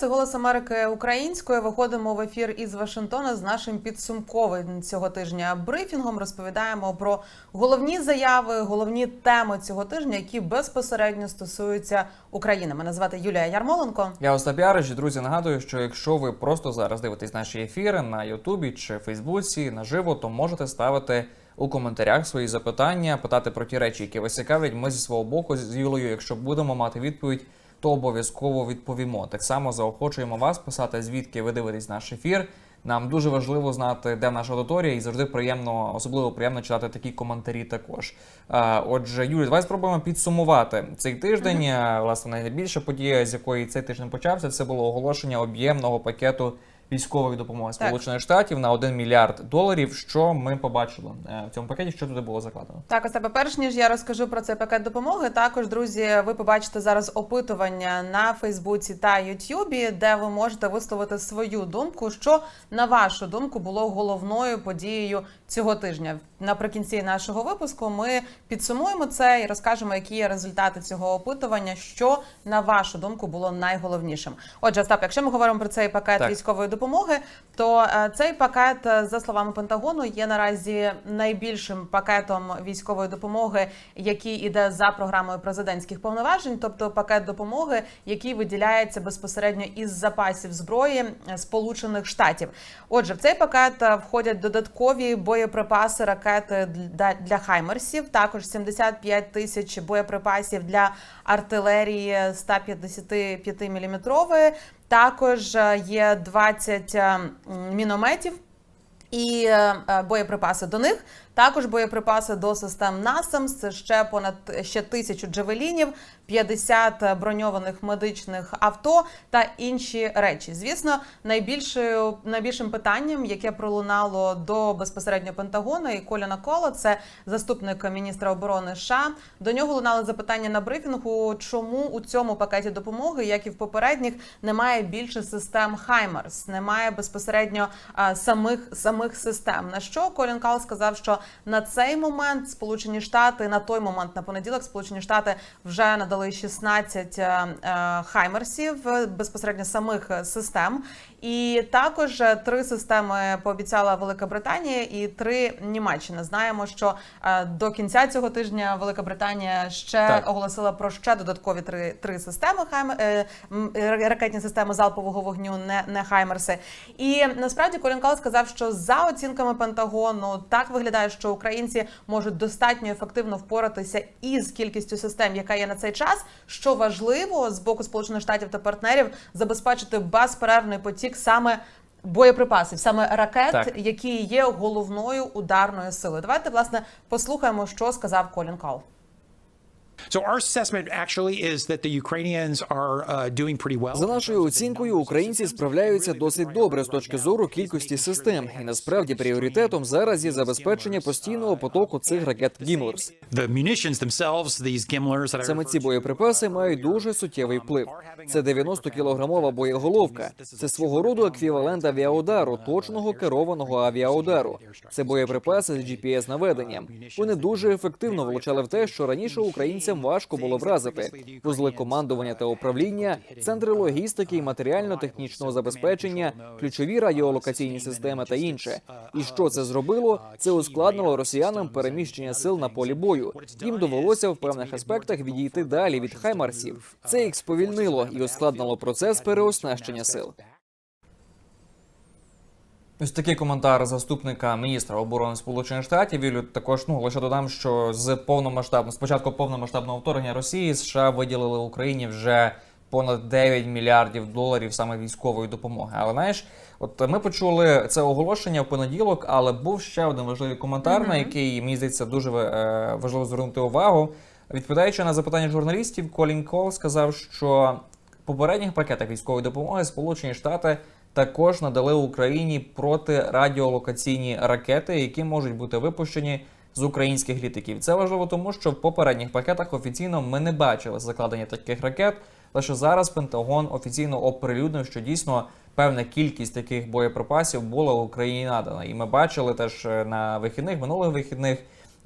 Це голос Америки українською. Виходимо в ефір із Вашингтона з нашим підсумковим цього тижня брифінгом. Розповідаємо про головні заяви, головні теми цього тижня, які безпосередньо стосуються України. Мене звати Юлія Ярмоленко. Я Остап Ярич. Друзі, нагадую, що якщо ви просто зараз дивитесь наші ефіри на Ютубі чи Фейсбуці наживо, то можете ставити у коментарях свої запитання, питати про ті речі, які вас цікавлять. Ми зі свого боку з Юлею, якщо будемо мати відповідь, то обов'язково відповімо. Так само заохочуємо вас писати, звідки ви дивитесь наш ефір. Нам дуже важливо знати, де наша аудиторія, і завжди приємно, особливо приємно читати такі коментарі. Також отже, Юлі, давай спробуємо підсумувати цей тиждень. Власне, найбільша подія, з якої цей тиждень почався, це було оголошення об'ємного пакету військової допомоги Сполучених Штатів на 1 мільярд доларів. Що ми побачили е, в цьому пакеті? Що туди було закладено? Так, Остапе, перш ніж я розкажу про цей пакет допомоги. Також, друзі, ви побачите зараз опитування на Фейсбуці та Ютюбі, де ви можете висловити свою думку, що на вашу думку було головною подією цього тижня. Наприкінці нашого випуску ми підсумуємо це і розкажемо, які є результати цього опитування, що на вашу думку було найголовнішим. Отже, Остап, якщо ми говоримо про цей пакет Так. військової допомоги, то е, цей пакет, е, за словами Пентагону, є наразі найбільшим пакетом військової допомоги, який іде за програмою президентських повноважень, тобто пакет допомоги, який виділяється безпосередньо із запасів зброї е, Сполучених Штатів. Отже, в цей пакет входять додаткові боєприпаси, ракети для, хаймерсів, також 75 тисяч боєприпасів для артилерії 155 мм. Також е, є 20 е, мінометів і е, е, боєприпаси до них. Також боєприпаси до систем НАСАМС, ще понад ще тисячу джевелінів, 50 броньованих медичних авто та інші речі. Звісно, найбільшою найбільшим питанням, яке пролунало до безпосередньо Пентагону і Коліна Кола, це заступник міністра оборони США. До нього лунали запитання на брифінгу, чому у цьому пакеті допомоги, як і в попередніх, немає більше систем Хаймарс, немає безпосередньо а, самих самих систем. На що Колін Кал сказав, що на цей момент Сполучені Штати на той момент на понеділок Сполучені Штати вже надали 16 е, е, хаймерсів е, безпосередньо самих систем. І також три системи пообіцяла Велика Британія і три Німеччина. Знаємо, що до кінця цього тижня Велика Британія ще Так. оголосила про ще додаткові три, три системи хаймер, ракетні системи залпового вогню, не, не хаймерси. І насправді Колін Кал сказав, що за оцінками Пентагону так виглядає, що українці можуть достатньо ефективно впоратися із кількістю систем, яка є на цей час. Що важливо з боку Сполучених Штатів та партнерів забезпечити безперервний потік саме. Боєприпасів, саме ракет, Так. які є головною ударною силою. Давайте власне послухаємо, що сказав Колін Кал. So our assessment actually is that the Ukrainians are uh, doing pretty well. За нашою оцінкою, українці справляються досить добре з точки зору кількості систем, і насправді пріоритетом зараз є забезпечення постійного потоку цих ракет Гімлерс. The munitions themselves, these Gimlers that I Саме ці боєприпаси мають дуже суттєвий вплив. Це 90-кілограмова боєголовка. Це свого роду еквівалент авіаудару, точного керованого авіаудару. Це боєприпаси з gps наведенням. Вони дуже ефективно влучали в те, що раніше українцям важко було вразити. Вузли командування та управління, центри логістики і матеріально-технічного забезпечення, ключові радіолокаційні системи та інше. І що це зробило? Це ускладнило росіянам переміщення сил на полі бою. Їм довелося в певних аспектах відійти далі від хаймарсів. Це їх сповільнило і ускладнило процес переоснащення сил. Ось такий коментар заступника міністра оборони Сполучених Штатів. Юлю також ну лише додам, що з повномасштабного спочатку повномасштабного вторгнення Росії США виділили Україні вже понад 9 мільярдів доларів саме військової допомоги. Але знаєш, от ми почули це оголошення в понеділок, але був ще один важливий коментар, на який мені здається дуже е, важливо звернути увагу. Відповідаючи на запитання журналістів, Колін Кол сказав, що в попередніх пакетах військової допомоги Сполучені Штати також надали Україні протирадіолокаційні ракети, які можуть бути випущені з українських літаків. Це важливо, тому що в попередніх пакетах офіційно ми не бачили закладення таких ракет. Лише зараз Пентагон офіційно оприлюднив, що дійсно певна кількість таких боєприпасів була Україні надана. І ми бачили теж е, на вихідних, минулих вихідних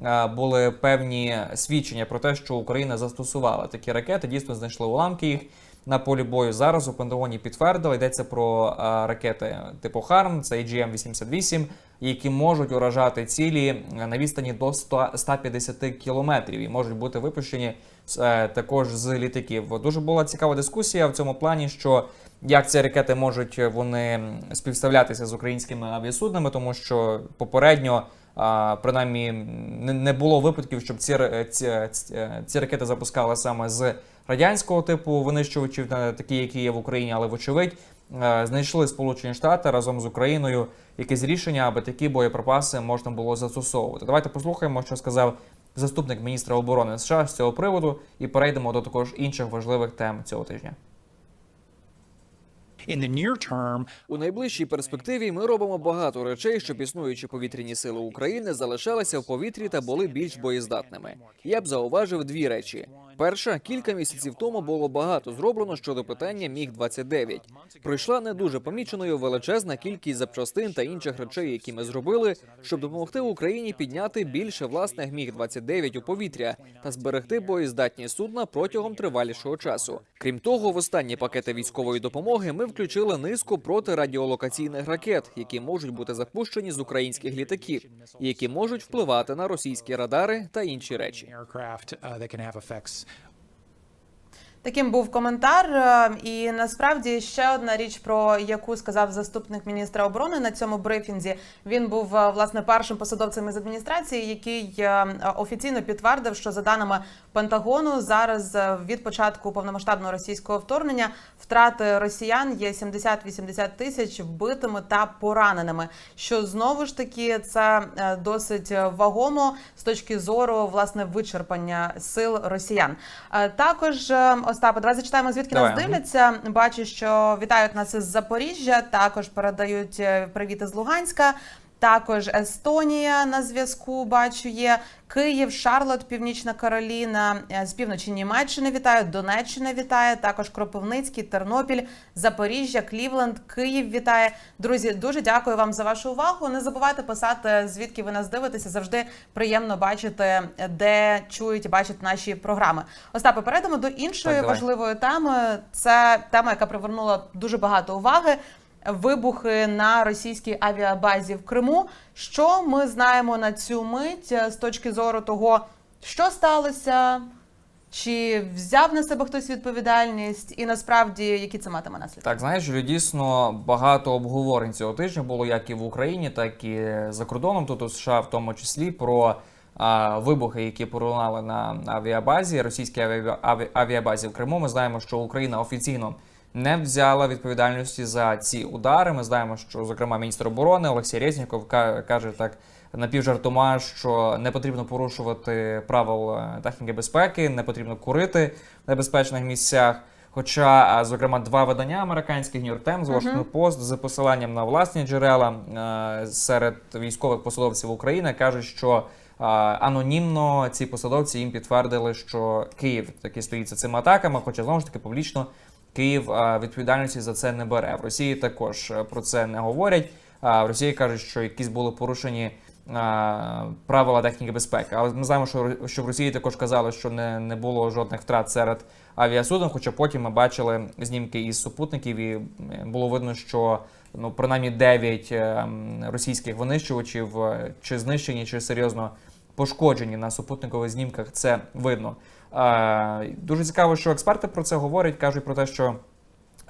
е, були певні свідчення про те, що Україна застосувала такі ракети, дійсно знайшли уламки їх на полі бою. Зараз у Пентагоні підтвердили, йдеться про е, ракети типу Харм, це AGM-88, які можуть уражати цілі на відстані до 100, 150 кілометрів і можуть бути випущені е, також з літаків. Дуже була цікава дискусія в цьому плані, що як ці ракети можуть вони співставлятися з українськими авіасуднами, тому що попередньо. Принаймні не, було випадків, щоб ці, ці, ці ракети запускали саме з радянського типу винищувачів, е, такі, які є в Україні, але вочевидь е, знайшли Сполучені Штати разом з Україною якесь рішення, аби такі боєприпаси можна було застосовувати. Давайте послухаємо, що сказав заступник міністра оборони США з цього приводу, і перейдемо до також інших важливих тем цього тижня. У найближчій перспективі ми робимо багато речей, щоб існуючі повітряні сили України залишалися в повітрі та були більш боєздатними. Я б зауважив дві речі: перша кілька місяців тому було багато зроблено щодо питання міг 29 Пройшла не дуже поміченою величезна кількість запчастин та інших речей, які ми зробили, щоб допомогти Україні підняти більше власних міг 29 у повітря та зберегти боєздатні судна протягом тривалішого часу. Крім того, в останні пакети військової допомоги ми включили низку протирадіолокаційних ракет, які можуть бути запущені з українських літаків, які можуть впливати на російські радари та інші речі. Таким був коментар. Е, І насправді ще одна річ, про яку сказав заступник міністра оборони на цьому брифінзі. Він був е, власне першим посадовцем із адміністрації, який е, офіційно підтвердив, що за даними Пентагону, зараз від початку повномасштабного російського вторгнення втрати росіян є 70-80 тисяч вбитими та пораненими. Що знову ж таки це досить вагомо з точки зору власне вичерпання сил росіян. Також Остапе, давай зачитаємо звідки Давай, нас дивляться. Бачу, що вітають нас із Запоріжжя. Також передають е, привіти з Луганська. Також Естонія на зв'язку. Бачу, є Київ, Шарлот, Північна Кароліна, е, з півночі Німеччини вітають, Донеччина вітає. Також Кропивницький, Тернопіль, Запоріжжя, Клівленд, Київ вітає. Друзі, дуже дякую вам за вашу увагу. Не забувайте писати, звідки ви нас дивитеся. Завжди приємно бачити, де чують і бачать наші програми. Остапе, перейдемо до іншої Так, важливої теми. Це тема, яка привернула дуже багато уваги. Вибухи на російській авіабазі в Криму. Що ми знаємо на цю мить е, з точки зору того, що сталося, чи взяв на себе хтось відповідальність, і насправді які це матиме наслідки? Так, знаєш, Юлі, дійсно багато обговорень цього тижня було як і в Україні, так і за кордоном, тут у США, в тому числі, про вибухи, які пролунали на авіабазі, російській авіабазі в Криму. Ми знаємо, що Україна офіційно не взяла відповідальності за ці удари. Ми знаємо, що зокрема міністр оборони Олексій Резніков каже так напівжартома, що не потрібно порушувати правил е, техніки безпеки, не потрібно курити в небезпечних місцях. Хоча, зокрема, два видання американських New York Times, Washington Post з посиланням на власні джерела е, серед військових посадовців України кажуть, що е, анонімно ці посадовці їм підтвердили, що Київ таки стоїть за цими атаками, хоча знову ж таки публічно Київ е, відповідальності за це не бере. В Росії також е, про це не говорять. В Росії кажуть, що якісь були порушені е, правила техніки безпеки. Але ми знаємо, що, в Росії також казали, що не, було жодних втрат серед авіасуден. Хоча потім ми бачили знімки із супутників, і е, було видно, що ну принаймні 9 російських винищувачів е, чи знищені, чи серйозно пошкоджені на супутникових знімках. Це видно. Е, Дуже цікаво, що експерти про це говорять, кажуть про те, що.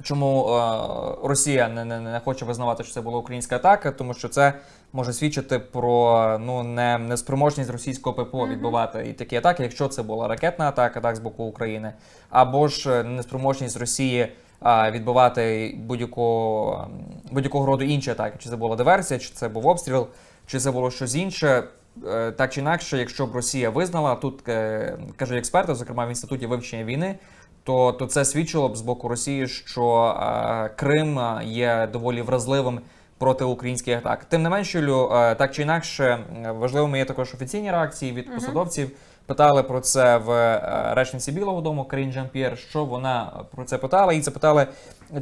Чому е, Росія не, не, не хоче визнавати, що це була українська атака, тому що це може свідчити про ну не неспроможність російського ППО відбивати і такі атаки, якщо це була ракетна атака, так з боку України, або ж е, неспроможність Росії а, відбивати будь-якого будь-якого роду інші атаки, чи це була диверсія, чи це був обстріл, чи це було щось інше. Е, Так чи інакше, якщо б Росія визнала, тут е, кажуть експерти, зокрема в інституті вивчення війни, то, то це свідчило б з боку Росії, що е, Крим є доволі вразливим проти українських атак. Тим не менш, Юлю, так чи інакше, важливими є також офіційні реакції від посадовців. Питали про це в речниці Білого Дому Карін Жан-П'єр, що вона про це питала. І запитали,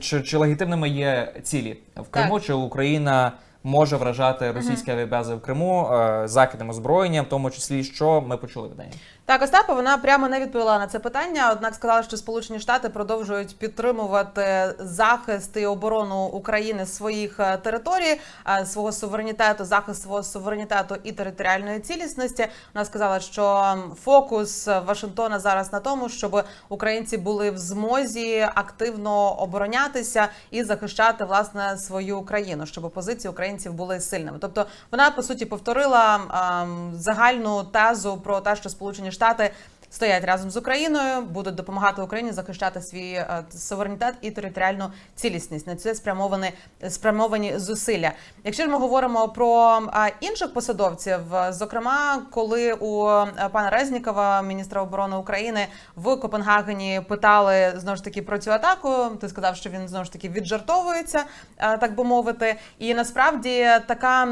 чи, чи легітимними є цілі в Криму, чи Україна може вражати російські авіабази в Криму е, західним озброєнням, в тому числі що ми почули видання. Так, Остапа, вона прямо не відповіла на це питання. Однак сказала, що Сполучені Штати продовжують підтримувати захист і оборону України своїх е, територій, е, свого суверенітету, захист свого суверенітету і територіальної цілісності. Вона сказала, що фокус Вашингтона зараз на тому, щоб українці були в змозі активно оборонятися і захищати власне свою країну, щоб позиції українців були сильними. Тобто вона по суті повторила загальну тезу про те, що Сполучені Штати. Стоять разом з Україною, будуть допомагати Україні захищати свій е, суверенітет і територіальну цілісність. На це спрямовані спрямовані зусилля. Якщо ж ми говоримо про е, інших посадовців, зокрема, коли у е, пана Резнікова, міністра оборони України, в Копенгагені питали знову ж таки про цю атаку. Ти сказав, що він знову ж таки віджартовується, так би мовити. І насправді така,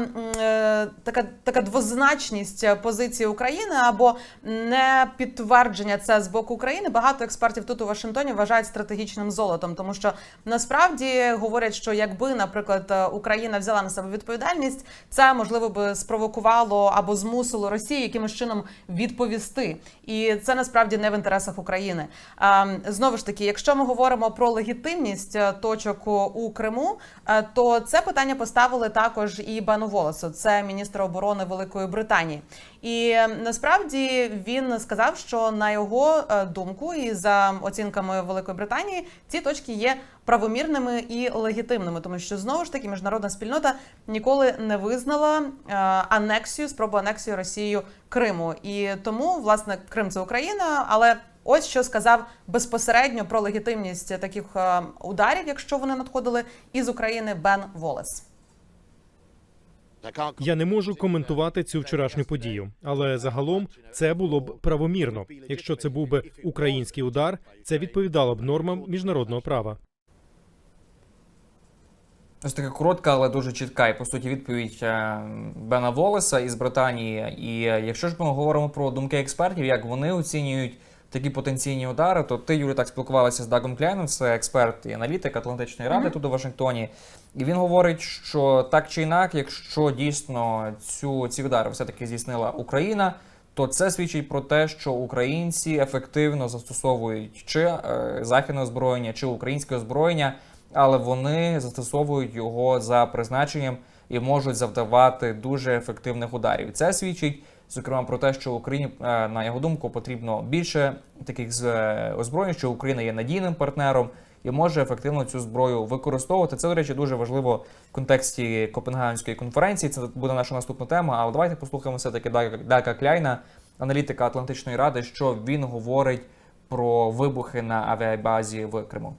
така, така двозначність позиції України або не підтвердження це з боку України. Багато експертів тут у Вашингтоні вважають стратегічним золотом, тому що насправді говорять, що якби, наприклад, Україна взяла на себе відповідальність, це можливо би спровокувало або змусило Росію якимось чином відповісти, і це насправді не в інтересах України. Ем, Знову ж таки, якщо ми говоримо про легітимність е, точок у- Криму, е, то це питання поставили також і Бену Волосу, це міністр оборони Великої Британії. І е, насправді він сказав, що на його е, думку, і за оцінками Великої Британії, ці точки є правомірними і легітимними, тому що знову ж таки міжнародна спільнота ніколи не визнала е, анексію, спробу анексії Росією Криму. І тому, власне, Крим це Україна, але. Ось що сказав безпосередньо про легітимність таких е, ударів, якщо вони надходили із України Бен Волес. Я не можу коментувати цю вчорашню подію, але загалом це було б правомірно. Якщо це був би український удар, це відповідало б нормам міжнародного права. Ось така коротка, але дуже чітка і по суті відповідь е, Бена Волеса із Британії. І е, якщо ж ми говоримо про думки експертів, як вони оцінюють такі потенційні удари, то ти, Юрій, так спілкувалася з Дагом Кляйном, це експерт і аналітик Атлантичної ради тут у Вашингтоні. І він говорить, що так чи інак, якщо дійсно цю ці удари все-таки здійснила Україна. То це свідчить про те, що українці ефективно застосовують чи е, західне озброєння, чи українське озброєння, але вони застосовують його за призначенням і можуть завдавати дуже ефективних ударів. Це свідчить зокрема про те, що Україні, е, на його думку, потрібно більше таких е, озброєнь, що Україна є надійним партнером і може ефективно цю зброю використовувати. Це, до речі, дуже важливо в контексті Копенгагенської конференції. Це буде наша наступна тема. Але давайте послухаємо все таки Дага Кляйна, аналітика Атлантичної ради, що він говорить про вибухи на авіабазі в Криму.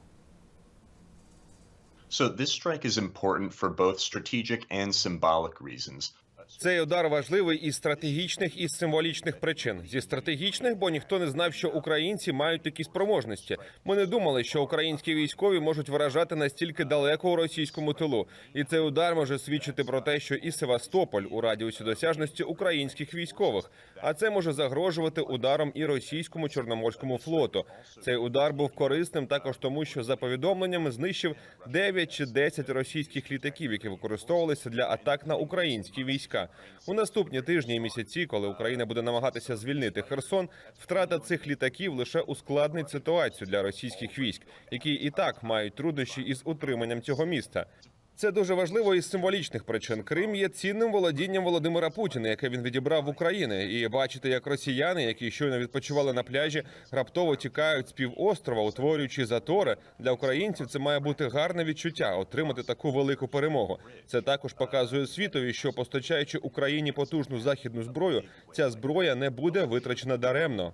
So this strike is important for both strategic and symbolic reasons. Цей удар важливий із стратегічних і символічних причин. Зі стратегічних, бо ніхто не знав, що українці мають такі спроможності. Ми не думали, що українські військові можуть вражати настільки далеко у російському тилу. І цей удар може свідчити про те, що і Севастополь у радіусі досяжності українських військових. А це може загрожувати ударом і російському чорноморському флоту. Цей удар був корисним також тому, що за повідомленнями знищив 9 чи 10 російських літаків, які використовувалися для атак на українські війська. У наступні тижні і місяці, коли Україна буде намагатися звільнити Херсон, втрата цих літаків лише ускладнить ситуацію для російських військ, які і так мають труднощі із утриманням цього міста. Це дуже важливо із символічних причин. Крим є цінним володінням Володимира Путіна, яке він відібрав в України. І бачити, як росіяни, які щойно відпочивали на пляжі, раптово тікають з півострова, утворюючи затори для українців. Це має бути гарне відчуття отримати таку велику перемогу. Це також показує світові, що постачаючи Україні потужну західну зброю, ця зброя не буде витрачена даремно.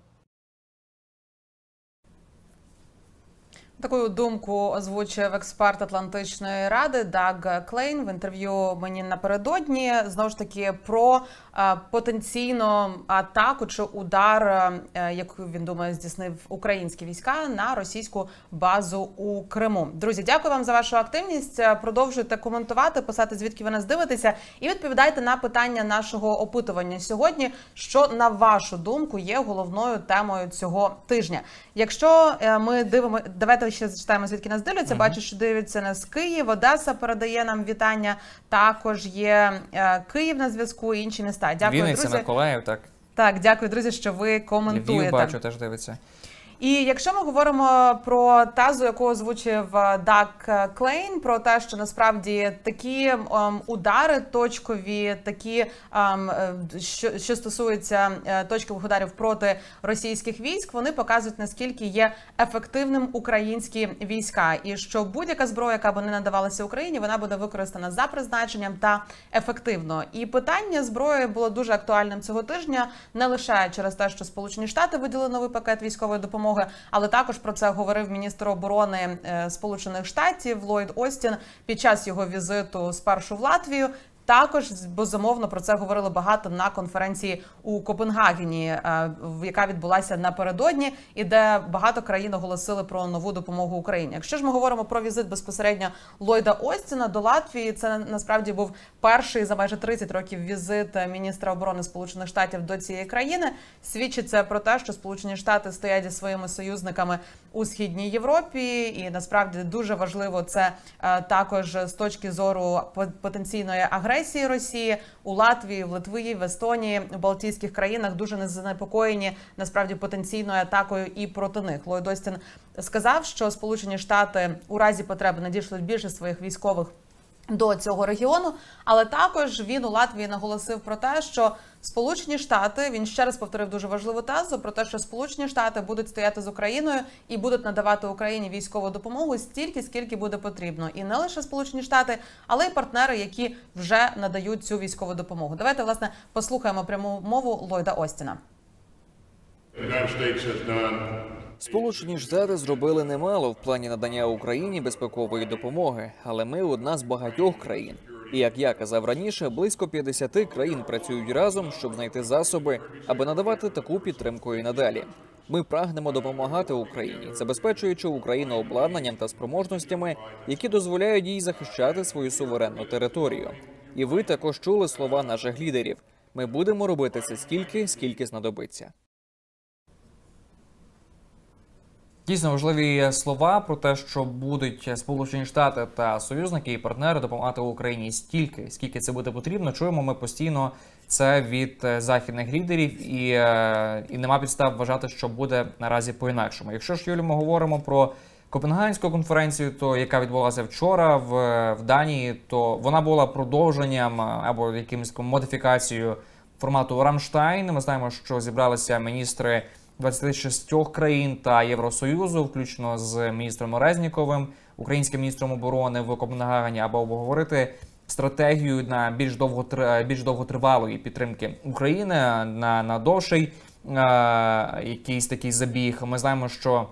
Таку думку озвучив експерт Атлантичної ради Даг Клейн в інтерв'ю мені напередодні. Знову ж таки про е, потенційну атаку чи удар, е, яку він думає, здійснив українські війська на російську базу у Криму. Друзі, дякую вам за вашу активність. Е, Продовжуйте коментувати, писати звідки ви нас дивитеся, і відповідайте на питання нашого опитування сьогодні. Що на вашу думку є головною темою цього тижня? Якщо ми дивимо, давайте ще зачитаємо, звідки нас дивляться. Бачу, що дивляться нас Київ, Одеса передає нам вітання. Також є е, Київ на зв'язку і інші міста. Дякую, Вінниця, друзі. Миколаїв, так. Так, дякую, друзі, що ви Львів коментуєте. бачу, теж дивиться. І якщо ми говоримо про тазу, яку озвучив е, Дак Клейн, про те, що насправді такі ем, удари точкові, такі ем, е, що, що стосуються е, точкових ударів проти російських військ, вони показують наскільки є ефективним українські війська, і що будь-яка зброя, яка би не надавалася Україні, вона буде використана за призначенням та ефективно. І питання зброї було дуже актуальним цього тижня, не лише через те, що Сполучені Штати виділили новий пакет військової допомоги, але також про це говорив міністр оборони е, Сполучених Штатів Ллойд Остін під час його візиту спершу в Латвію. Також безумовно про це говорили багато на конференції у Копенгагені, е, яка відбулася напередодні, і де багато країн оголосили про нову допомогу Україні. Якщо ж ми говоримо про візит безпосередньо Ллойда Остіна до Латвії, це насправді був перший за майже 30 років візит міністра оборони Сполучених Штатів до цієї країни. Свідчить це про те, що Сполучені Штати стоять зі своїми союзниками у східній Європі, і насправді дуже важливо це е, також з точки зору по- потенційної агресії Росії у Латвії, в Литві, в Естонії, в Балтійських країнах дуже не занепокоєні насправді потенційною атакою і проти них. Ллойд Остін сказав, що Сполучені Штати у разі потреби надішлють більше своїх військових до цього регіону, але також він у Латвії наголосив про те, що Сполучені Штати він ще раз повторив дуже важливу тезу про те, що Сполучені Штати будуть стояти з Україною і будуть надавати Україні військову допомогу стільки, скільки буде потрібно, і не лише Сполучені Штати, але й партнери, які вже надають цю військову допомогу. Давайте власне послухаємо пряму мову Ллойда Остіна. Сполучені Штати зробили немало в плані надання Україні безпекової допомоги, але ми одна з багатьох країн. І як я казав раніше, близько 50 країн працюють разом, щоб знайти засоби, аби надавати таку підтримку і надалі. Ми прагнемо допомагати Україні, забезпечуючи Україну обладнанням та спроможностями, які дозволяють їй захищати свою суверенну територію. І ви також чули слова наших лідерів. Ми будемо робити це стільки, скільки знадобиться. Дійсно важливі слова про те, що будуть Сполучені Штати та союзники і партнери допомагати Україні стільки, скільки це буде потрібно. Чуємо ми постійно це від е, західних лідерів, і, е, і нема підстав вважати, що буде наразі по-інакшому. Якщо ж Юлі, ми говоримо про Копенгагенську конференцію, то яка відбулася вчора в, в Данії, то вона була продовженням е, або якимось модифікацією формату Рамштайн. Ми знаємо, що зібралися міністри 26 країн та Євросоюзу, включно з міністром Резніковим, українським міністром оборони в Копенгагені, аби обговорити стратегію на більш довго більш довготривалої підтримки України на, на довший е, якийсь такий забіг. Ми знаємо, що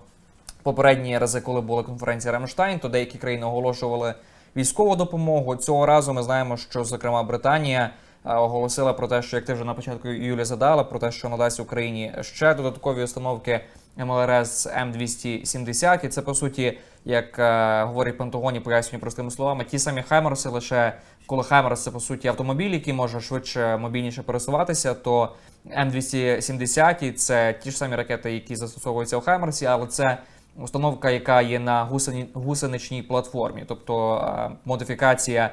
попередні рази, коли була конференція Рамштайн, то деякі країни оголошували військову допомогу. Цього разу ми знаємо, що зокрема Британія оголосила про те, що як ти вже на початку Юлі задала, про те, що надасть Україні ще додаткові установки МЛРС М270. І це по суті, як е, говорить Пентагоні, пояснює простими словами, ті самі Хаймерси, лише коли Хаймерс це по суті автомобіль, який може швидше мобільніше пересуватися, то М270 це ті ж самі ракети, які застосовуються у Хаймерсі, але це установка, яка є на гусеничній платформі, тобто е, модифікація е,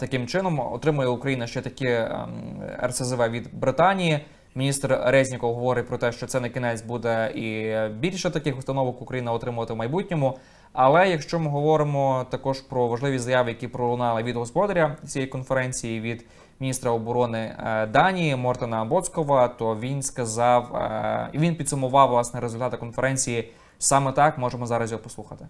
таким чином отримує Україна ще такі е, РСЗВ від Британії. Міністр Резніков говорить про те, що це не кінець буде і більше таких установок Україна отримувати в майбутньому. Але якщо ми говоримо також про важливі заяви, які пролунали від господаря цієї конференції, від міністра оборони е, Данії Мортена Боцкова, то він сказав, е, і він підсумував власне результати конференції. Саме так можемо зараз його послухати.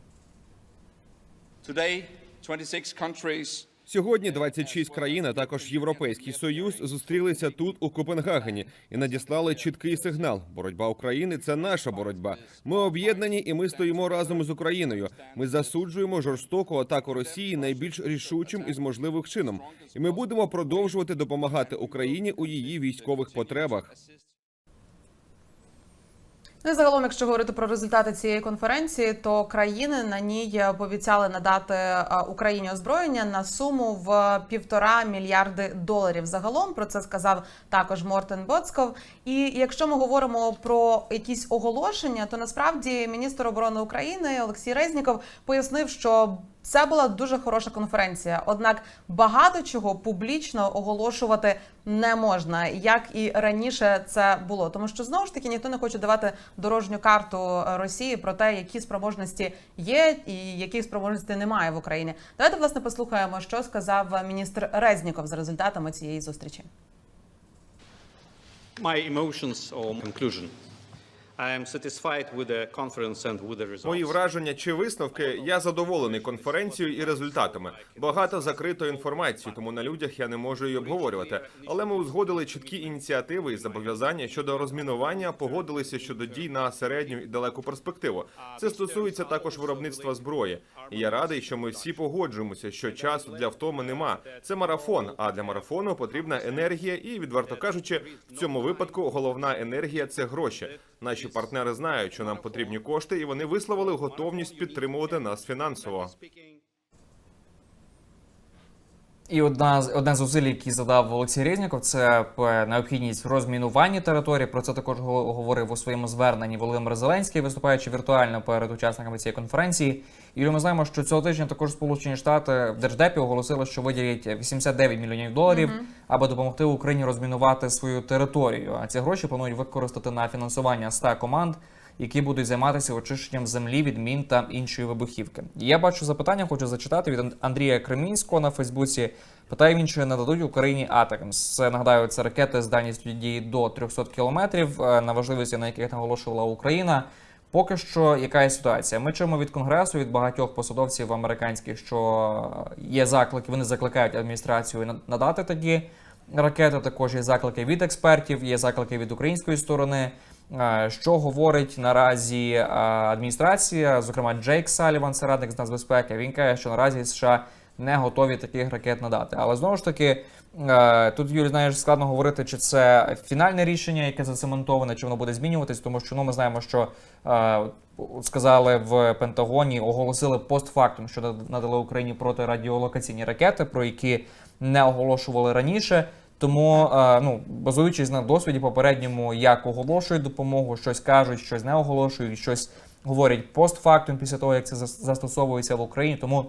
Today, 26 countries Сьогодні 26 країн, а також Європейський Союз зустрілися тут у Копенгагені і надіслали чіткий сигнал. Боротьба України це наша боротьба. Ми об'єднані і ми стоїмо разом з Україною. Ми засуджуємо жорстоку атаку Росії найбільш рішучим із можливих чином. І ми будемо продовжувати допомагати Україні у її військових потребах. Ну і загалом, якщо говорити про результати цієї конференції, то країни на ній пообіцяли надати е, Україні озброєння на суму в півтора мільярди доларів. Загалом про це сказав також Мортен Боцков. І якщо ми говоримо про якісь оголошення, то насправді міністр оборони України Олексій Резніков пояснив, що це була дуже хороша конференція. Однак багато чого публічно оголошувати не можна, як і раніше це було. Тому що знову ж таки ніхто не хоче давати дорожню карту Росії про те, які спроможності є і які спроможності немає в Україні. Давайте власне послухаємо, що сказав міністр Резніков за результатами цієї зустрічі. My emotions or conclusion. Мої враження чи висновки. Я задоволений конференцією і результатами. Багато закритої інформації, тому на людях я не можу її обговорювати. Але ми узгодили чіткі ініціативи і зобов'язання щодо розмінування, погодилися щодо дій на середню і далеку перспективу. Це стосується також виробництва зброї. І я радий, що ми всі погоджуємося, що часу для втоми нема. Це марафон. А для марафону потрібна енергія, і відверто кажучи, в цьому випадку головна енергія це гроші. Наші партнери знають, що нам потрібні кошти, і вони висловили готовність підтримувати нас фінансово. І одна з одне з зусиль, які задав Олексій Резніков, це необхідність в розмінуванні території. Про це також го- говорив у своєму зверненні Володимир Зеленський, виступаючи віртуально перед учасниками цієї конференції. І ми знаємо, що цього тижня також Сполучені Штати в держдепі оголосили, що виділять 89 мільйонів доларів, аби допомогти Україні розмінувати свою територію. А ці гроші планують використати на фінансування 100 команд. Які будуть займатися очищенням землі від мін та іншої вибухівки. Я бачу запитання, хочу зачитати від Ан- Андрія Кремінського на Фейсбуці. Питає він, чи нададуть Україні Атакамс. Це нагадаю, це ракети з дальністю дії до 300 кілометрів, е, на важливості на яких наголошувала Україна. Поки що, яка є ситуація? Ми чуємо від конгресу, від багатьох посадовців американських, що є заклики, вони закликають адміністрацію на- надати такі ракети. Також є заклики від експертів, є заклики від української сторони. Е, Що говорить наразі е, адміністрація, зокрема Джейк Саліван, радник з нацбезпеки, він каже, що наразі США не готові таких ракет надати. Але знову ж таки, е, тут Юрій, знаєш, складно говорити, чи це фінальне рішення, яке зацементоване, чи воно буде змінюватись, тому що ну ми знаємо, що сказали в Пентагоні, оголосили постфактум, що надали Україні протирадіолокаційні ракети, про які не оголошували раніше. Тому, е, ну, базуючись на досвіді попередньому, як оголошують допомогу, щось кажуть, щось не оголошують, щось говорять постфактум після того, як це зас- застосовується в Україні. Тому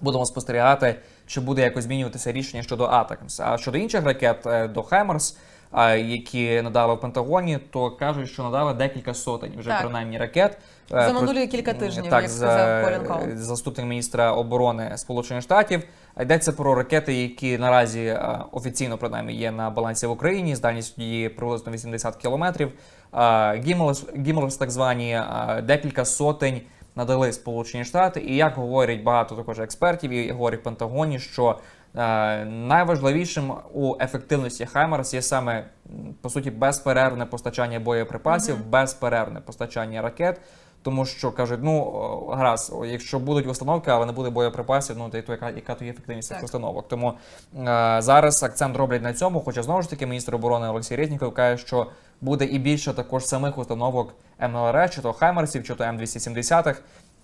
будемо спостерігати, чи буде якось змінюватися рішення щодо Атакамс. А щодо інших ракет е, до Хаймерс, е, які надали в Пентагоні, то кажуть, що надали декілька сотень вже Так. принаймні ракет. Е, За минулі кілька тижнів, так, як сказав Колін Коул. заступник міністра оборони Сполучених Штатів. Йдеться про ракети, які наразі е, офіційно принаймні є на балансі в Україні з дальністю дії приблизно 80 кілометрів. Е, Гіммелс, так звані, е, декілька сотень надали Сполучені Штати. І як говорять багато також експертів, і говорять в Пентагоні, що е, найважливішим у ефективності Хаймерс є саме по суті безперервне постачання боєприпасів, безперервне постачання ракет. Тому що кажуть, ну гаразд, якщо будуть установки, але не буде боєприпасів, ну то яка, яка то є ефективність цих установок. Тому е, зараз акцент роблять на цьому. Хоча знову ж таки міністр оборони Олексій Резніков каже, що буде і більше також самих установок МЛР, чи то Хаймерсів, чи то М270,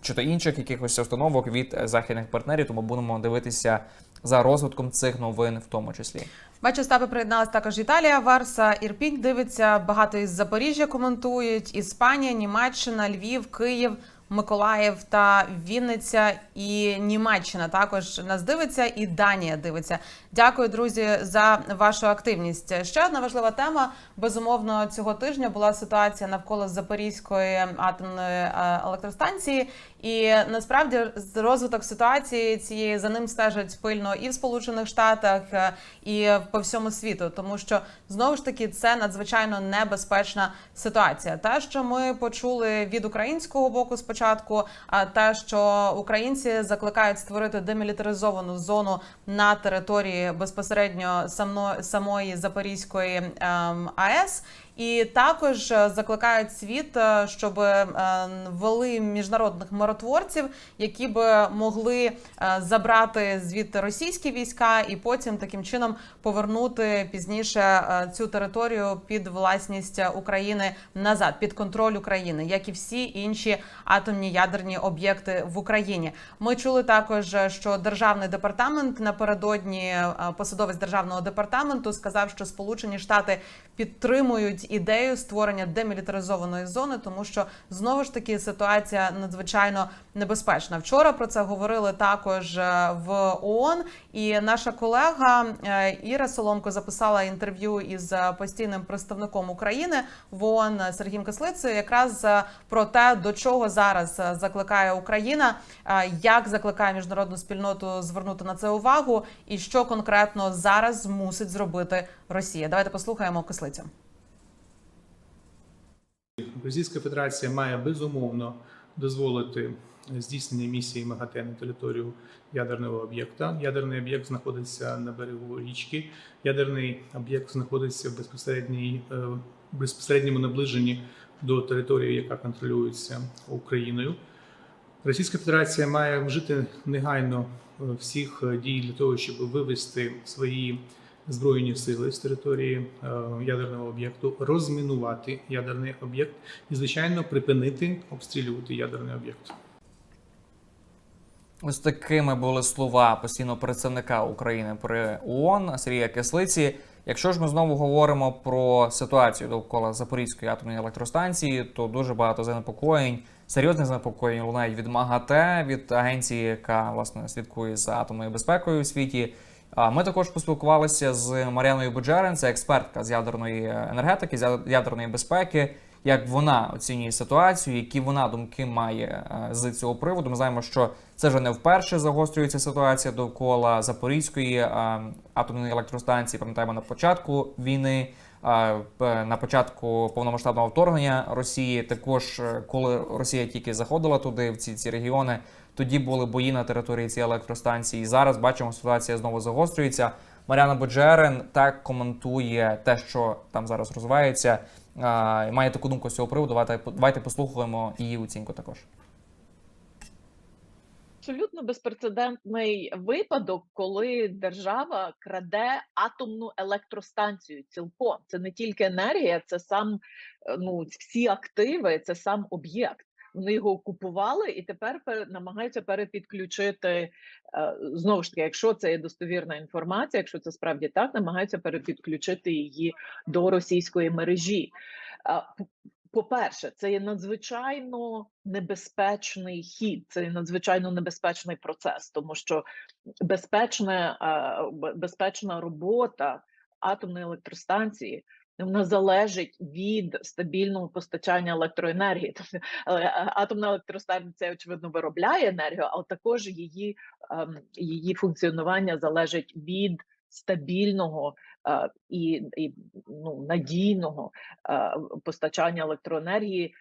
чи то інших якихось установок від е, західних партнерів. Тому будемо дивитися за розвитком цих новин, в тому числі. Бачу, Стапи приєдналась також Італія, Варса, Ірпінь дивиться. Багато із Запоріжжя коментують. Іспанія, Німеччина, Львів, Київ, Миколаїв та Вінниця і Німеччина також нас дивиться, і Данія дивиться. Дякую, друзі, за вашу активність. Ще одна важлива тема. Безумовно, цього тижня була ситуація навколо Запорізької атомної е, електростанції. І насправді розвиток ситуації цієї за ним стежать пильно і в Сполучених Штатах, е, і по всьому світу, тому що знову ж таки це надзвичайно небезпечна ситуація. Те, що ми почули від українського боку спочатку, а те, що українці закликають створити демілітаризовану зону на території безпосередньо само- самої Запорізької ем, АЕС. І також е, закликають світ, е, щоб е, ввели міжнародних миротворців, які би могли забрати звідти російські війська і потім таким чином повернути пізніше цю територію під власність України назад, під контроль України, як і всі інші атомні ядерні об'єкти в Україні. Ми чули також, що державний департамент напередодні посадовець державного департаменту сказав, що Сполучені Штати підтримують ідею створення демілітаризованої зони, тому що знову ж таки ситуація надзвичайно небезпечна. Вчора про це говорили також е, в ООН, і наша колега е, Іра Соломко записала інтерв'ю із постійним представником України в ООН Сергієм Кислицею, якраз е, про те, до чого зараз закликає Україна, як закликає міжнародну спільноту звернути на це увагу, і що конкретно зараз мусить зробити Росія. Давайте послухаємо Кислицю. Російська Федерація має безумовно дозволити здійснення місії МАГАТЕ на територію ядерного об'єкта. Ядерний об'єкт знаходиться на берегу річки. Ядерний об'єкт знаходиться в безпосередній е, безпосередньому наближенні до території, яка контролюється Україною. Російська Федерація має вжити негайно е, всіх е, дій для того, щоб вивести свої збройні сили з території е, ядерного об'єкту, розмінувати ядерний об'єкт і, звичайно, припинити обстрілювати ядерний об'єкт. Ось такими були слова постійного представника України при ООН Сергія Кислиці. Якщо ж ми знову говоримо про ситуацію довкола Запорізької атомної електростанції, то дуже багато занепокоєнь, серйозних занепокоєнь лунають від МАГАТЕ, від агенції, яка власне слідкує за атомною безпекою у світі. Ми також поспілкувалися з Мар'яною Буджерин, це експертка з ядерної енергетики, з ядерної безпеки. Як вона оцінює ситуацію, які вона думки має е, з цього приводу. Ми знаємо, що це вже не вперше загострюється ситуація довкола Запорізької е, атомної електростанції. Пам'ятаємо на початку війни, е, на початку повномасштабного вторгнення Росії. Також коли Росія тільки заходила туди, в ці, ці регіони, тоді були бої на території цієї електростанції. І зараз бачимо, ситуація знову загострюється. Мар'яна Боджерин так коментує те, що там зараз розвивається. Має таку думку з цього приводу. Давайте, давайте послухаємо її оцінку також. абсолютно безпрецедентний випадок, коли держава краде атомну електростанцію цілком. Це не тільки енергія, це сам е, ну всі активи, це сам об'єкт. Вони його окупували і тепер пе- намагаються перепідключити е, знову ж таки, якщо це є достовірна інформація, якщо це справді так, намагаються перепідключити її до російської мережі. По-перше, це є надзвичайно небезпечний хід, це є надзвичайно небезпечний процес, тому що безпечне, е, безпечна робота атомної електростанції вона залежить від стабільного постачання електроенергії. Тобто е, е, атомна електростанція, очевидно, виробляє енергію, але також її, ем, її функціонування залежить від стабільного е, і, і ну, надійного постачання електроенергії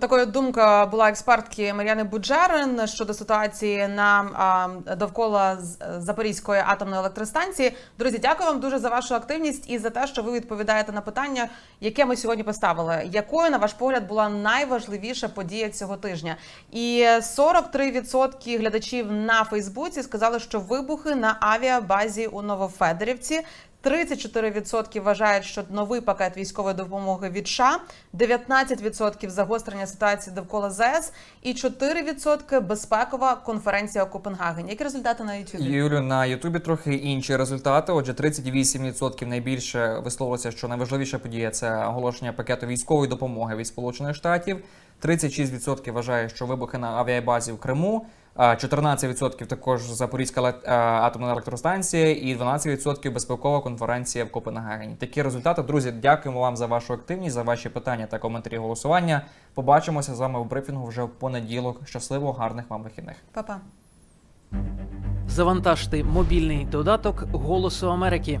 Такою думка була експертки Мар'яни Буджерин щодо ситуації на довкола Запорізької атомної електростанції. Друзі, дякую вам дуже за вашу активність і за те, що ви відповідаєте на питання, яке ми сьогодні поставили. Якою, на ваш погляд, була найважливіша подія цього тижня? І 43% глядачів на Фейсбуці сказали, що вибухи на авіабазі у Новофедерівці. 34% вважають, що новий пакет військової допомоги від США, 19% загострення ситуації довкола ЗС і 4% безпекова конференція у Копенгагені. Які результати на Ютубі? Юлю на Ютубі трохи інші результати. Отже, 38% найбільше висловилося, що найважливіша подія це оголошення пакету військової допомоги від Сполучених Штатів. 36% вважає, що вибухи на авіабазі в Криму. А 14% також Запорізька атомна електростанція і 12% безпекова конференція в Копенгагені. Такі результати, друзі. Дякуємо вам за вашу активність, за ваші питання та коментарі голосування. Побачимося з вами у брифінгу вже в понеділок. Щасливо, гарних вам вихідних. Па-па. Завантажте мобільний додаток Голосу Америки.